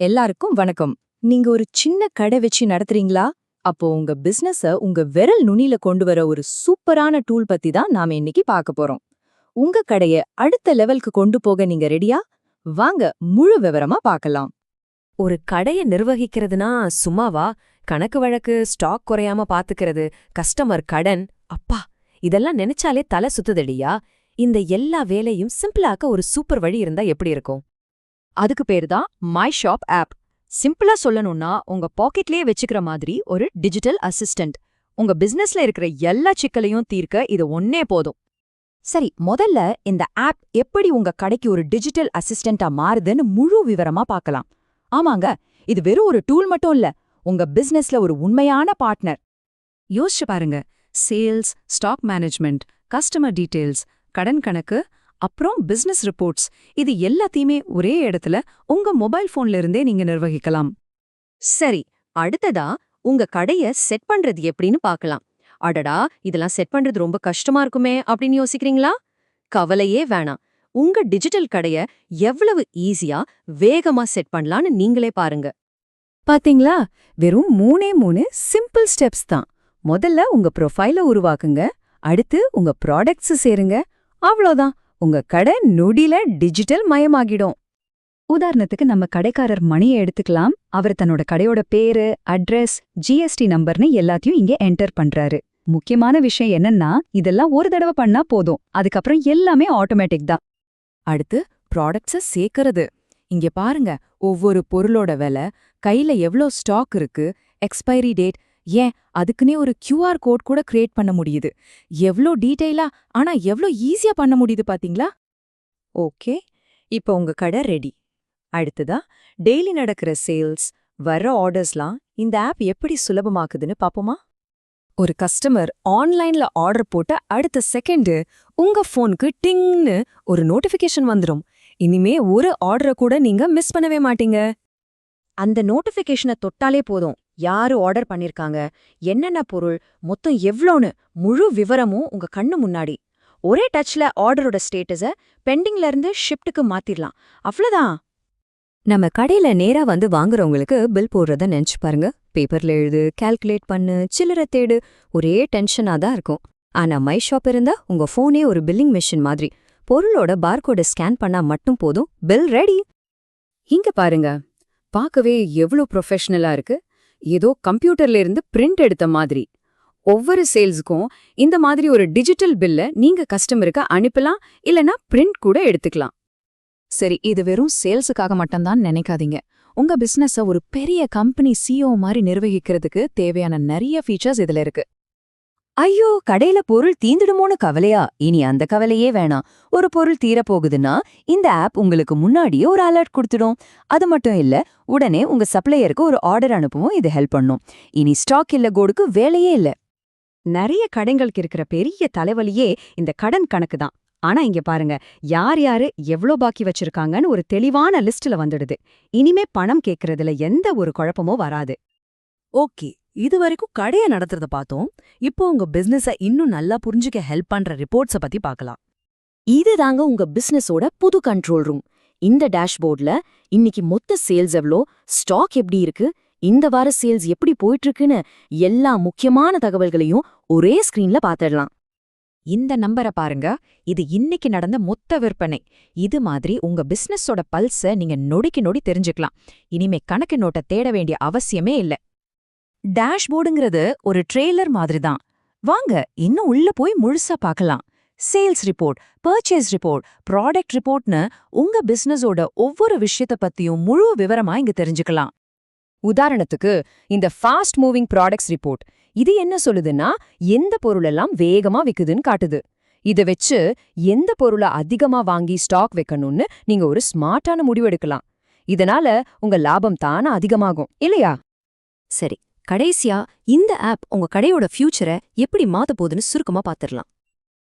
எல்லாருக்கும் வணக்கம். நீங்க ஒரு சின்ன கடை வச்சு நடத்துறீங்களா? அப்போ உங்க பிசினஸ உங்க விரல் நுனியில கொண்டு வர ஒரு சூப்பரான டூல் பத்தி தான் நாம இன்னைக்கு பார்க்க போறோம். உங்க கடைய அடுத்த லெவலுக்கு கொண்டு போக நீங்க ரெடியா வாங்க முழு விவரமா பார்க்கலாம். ஒரு கடைய நிர்வகிக்கிறதுனா சும்மாவா? கணக்கு வழக்கு ஸ்டாக் குறையாம பாத்துக்கிறது கஸ்டமர் கடன் அப்பா இதெல்லாம் நினைச்சாலே தலை சுத்துதடியா இந்த எல்லா வேலையும் சிம்பிளாக்க ஒரு சூப்பர் வழி இருந்தா எப்படி இருக்கும்? அதுக்கு பேர் தான் மை ஷாப் ஆப் சிம்பிளா சொல்லணும்னா உங்க பாக்கெட்லயே வச்சுக்கிற மாதிரி ஒரு டிஜிட்டல் அசிஸ்டன்ட் உங்க பிசினஸ்ல இருக்கிற எல்லா சிக்கலையும் தீர்க்க இது ஒன்னே போதும். சரி முதல்ல இந்த ஆப் எப்படி உங்க கடைக்கு ஒரு டிஜிட்டல் அசிஸ்டண்டா மாறுதுன்னு முழு விவரமா பார்க்கலாம். ஆமாங்க இது வெறும் ஒரு டூல் மட்டும் இல்ல உங்க பிசினஸ்ல ஒரு உண்மையான பார்ட்னர் யோசிச்சு பாருங்க. Sales stock management customer details கடன் கணக்கு அப்புறம் பிசினஸ் ரிப்போர்ட்ஸ் இது எல்லாத்தையுமே ஒரே இடத்துல உங்க மொபைல் போன்ல இருந்தே நீங்க நிர்வகிக்கலாம். சரி அடுத்ததா உங்க கடைய செட் பண்றது எப்படின்னு பார்க்கலாம். அடடா இதெல்லாம் செட் பண்றது ரொம்ப கஷ்டமா இருக்குமே அப்படின்னு யோசிக்கிறீங்களா? கவலையே வேணாம். உங்க டிஜிட்டல் கடைய எவ்வளவு ஈஸியா வேகமா செட் பண்ணலாம்னு நீங்களே பாருங்க. பாத்தீங்களா? வெறும் மூணே மூணு சிம்பிள் ஸ்டெப்ஸ் தான். முதல்ல உங்க ப்ரொஃபைல உருவாக்குங்க. அடுத்து உங்க ப்ராடக்ட்ஸ் சேருங்க. அவ்வளோதான் உங்க கடை நொடியில டிஜிட்டல் மயமாகிடும். உதாரணத்துக்கு நம்ம கடைக்காரர் மணியை எடுத்துக்கலாம். அவர் தன்னோட கடையோட பேரு அட்ரஸ் ஜிஎஸ்டி நம்பர்னு எல்லாத்தையும் இங்க என்டர் பண்றாரு. முக்கியமான விஷயம் என்னன்னா இதெல்லாம் ஒரு தடவை பண்ணா போதும். அதுக்கப்புறம் எல்லாமே ஆட்டோமேட்டிக் தான். அடுத்து ப்ராடக்ட்ஸ சேர்க்கறது. இங்க பாருங்க ஒவ்வொரு பொருளோட விலை கையில எவ்ளோ ஸ்டாக் இருக்கு எக்ஸ்பைரி டேட் ஏன்? அதுக்குன்னே ஒரு கியூஆர் கோட் கூட கிரியேட் பண்ண முடியுது. எவ்ளோ டீட்டெயிலா ஆனா எவ்ளோ ஈஸியா பண்ண முடியுது பாத்தீங்களா? ஓகே. இப்போ உங்க கடை ரெடி அடுத்ததா டெய்லி நடக்கிற சேல்ஸ் வர்ற ஆர்டர்ஸ்லாம் இந்த ஆப் எப்படி சுலபமாக்குதுன்னு பாப்போமா? ஒரு கஸ்டமர் ஆன்லைன்ல ஆர்டர் போட்ட அடுத்த செகண்டு உங்க ஃபோனுக்கு டிங்னு ஒரு நோட்டிஃபிகேஷன் வந்துரும். இனிமே ஒரு ஆர்டரை கூட நீங்க மிஸ் பண்ணவே மாட்டீங்க. அந்த நோட்டிபிகேஷனை தொட்டாலே போதும். யாரு ஆர்டர் பண்ணிருக்காங்க என்னென்ன பொருள் மொத்தம் எவ்ளோன்னு முழு விவரமும் உங்க கண்ணு முன்னாடி. ஒரே டச்ல ஆர்டரோட ஸ்டேட்டஸ பெண்டிங்ல இருந்து ஷிப்டுக்கு மாத்திரலாம். அவ்வளவுதான் நம்ம கடையில நேரா வந்து வாங்குறவங்களுக்கு பில் போடுறத நினைச்சு பாருங்க. பேப்பர்ல எழுது கால்குலேட் பண்ணு சில்லறை தேடு ஒரே டென்ஷனா தான் இருக்கும். ஆனா மை ஷாப் இருந்தா உங்க போனே ஒரு பில்லிங் மெஷின் மாதிரி. பொருளோட பார்கோட ஸ்கேன் பண்ணா மட்டும் போதும். பில் ரெடி இங்க பாருங்க. பார்க்கவே எவ்ளோ ப்ரொஃபஷனலா இருக்கு. ஏதோ கம்ப்யூட்டர்ல இருந்து பிரிண்ட் எடுத்த மாதிரி. ஒவ்வொரு சேல்ஸுக்கும் இந்த மாதிரி ஒரு டிஜிட்டல் பில்ல நீங்க கஸ்டமருக்கு அனுப்பலாம் இல்லனா பிரிண்ட் கூட எடுத்துக்கலாம். சரி இது வெறும் சேல்ஸுக்காக மட்டும்தான் நினைக்காதீங்க. உங்க பிசினஸ ஒரு பெரிய கம்பெனி சிஓ மாதிரி நிர்வகிக்கிறதுக்கு தேவையான நிறைய ஃபீச்சர்ஸ் இதுல இருக்கு. ஐயோ கடையில பொருள் தீந்துடுமோன்னு கவலையா? இனி அந்த கவலையே வேணாம். ஒரு பொருள் தீரப்போகுதுன்னா இந்த ஆப் உங்களுக்கு முன்னாடியே ஒரு அலர்ட் கொடுத்துடும். அது மட்டும் இல்ல உடனே உங்க சப்ளையருக்கு ஒரு ஆர்டர் அனுப்பவும் இது ஹெல்ப் பண்ணும். இனி ஸ்டாக் இல்ல கோடுக்கு வேலையே இல்ல. நிறைய கடைங்களுக்கு இருக்கிற பெரிய தலைவலியே இந்த கடன் கணக்கு தான். ஆனா இங்க பாருங்க யார் யாரு எவ்ளோ பாக்கி வச்சிருக்காங்கன்னு ஒரு தெளிவான லிஸ்ட்ல வந்துடுது. இனிமே பணம் கேக்குறதுல எந்த ஒரு குழப்பமும் வராது. ஓகே. இது வரைக்கும் கடைய நடத்துறத பார்த்தோம் இப்போ உங்க பிசினஸ இன்னும் நல்லா புரிஞ்சுக்க ஹெல்ப் பண்ற ரிப்போர்ட்ஸ பத்தி பார்க்கலாம் இதுதாங்க உங்க பிசினஸோட புது கண்ட்ரோல் ரூம் இந்த டேஷ்போர்ட்ல இன்னைக்கு மொத்த சேல்ஸ் எவ்ளோ ஸ்டாக் எப்படி இருக்கு இந்த வார சேல்ஸ் எப்படி போயிட்டு இருக்குன்னு எல்லா முக்கியமான தகவல்களையும் ஒரே ஸ்கிரீன்ல பாத்துடலாம் இந்த நம்பரை பாருங்க இது இன்னைக்கு நடந்த மொத்த விற்பனை. இது மாதிரி உங்க பிசினஸோட பல்ஸ நீங்க நொடிக்கு நொடி தெரிஞ்சுக்கலாம். இனிமே கணக்கு நோட்டை தேட வேண்டிய அவசியமே இல்ல. டேஷ்போர்டுங்கிறது ஒரு ட்ரெய்லர் மாதிரி தான் வாங்க இன்னும் உள்ள போய் முழுசா பார்க்கலாம். Sales report purchase report product ரிப்போர்ட்னு உங்க பிசினஸோட ஒவ்வொரு விஷயத்த பத்தியும் முழு விவரமா இங்க தெரிஞ்சுக்கலாம். உதாரணத்துக்கு இந்த ஃபாஸ்ட் மூவிங் ப்ராடக்ட்ஸ் ரிப்போர்ட். இது என்ன சொல்லுதுன்னா எந்த பொருளெல்லாம் வேகமா விக்குதுன்னு காட்டுது. இத வச்சு எந்த பொருளை அதிகமா வாங்கி ஸ்டாக் வைக்கணும்னு நீங்க ஒரு ஸ்மார்ட்டான முடிவு எடுக்கலாம். இதனால உங்க லாபம் தானா அதிகமாகும் இல்லையா? சரி கடைசியா இந்த ஆப் உங்க கடையோட ஃபியூச்சரை எப்படி மாத்த போகுதுன்னு சுருக்கமா பாத்துடலாம்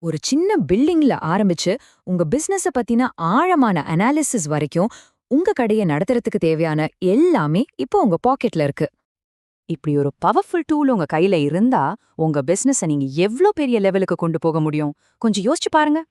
ஒரு சின்ன பில்டிங்ல ஆரம்பிச்சு உங்க பிசினஸ பத்தின ஆழமான அனாலிசிஸ் வரைக்கும் உங்க கடைய நடத்துறதுக்கு தேவையான எல்லாமே இப்போ உங்க பாக்கெட்ல இருக்கு. இப்படி ஒரு பவர்ஃபுல் டூல் உங்க கையில இருந்தா உங்க பிசினஸ நீங்க எவ்ளோ பெரிய லெவலுக்கு கொண்டு போக முடியும்? கொஞ்சம் யோசிச்சு பாருங்க.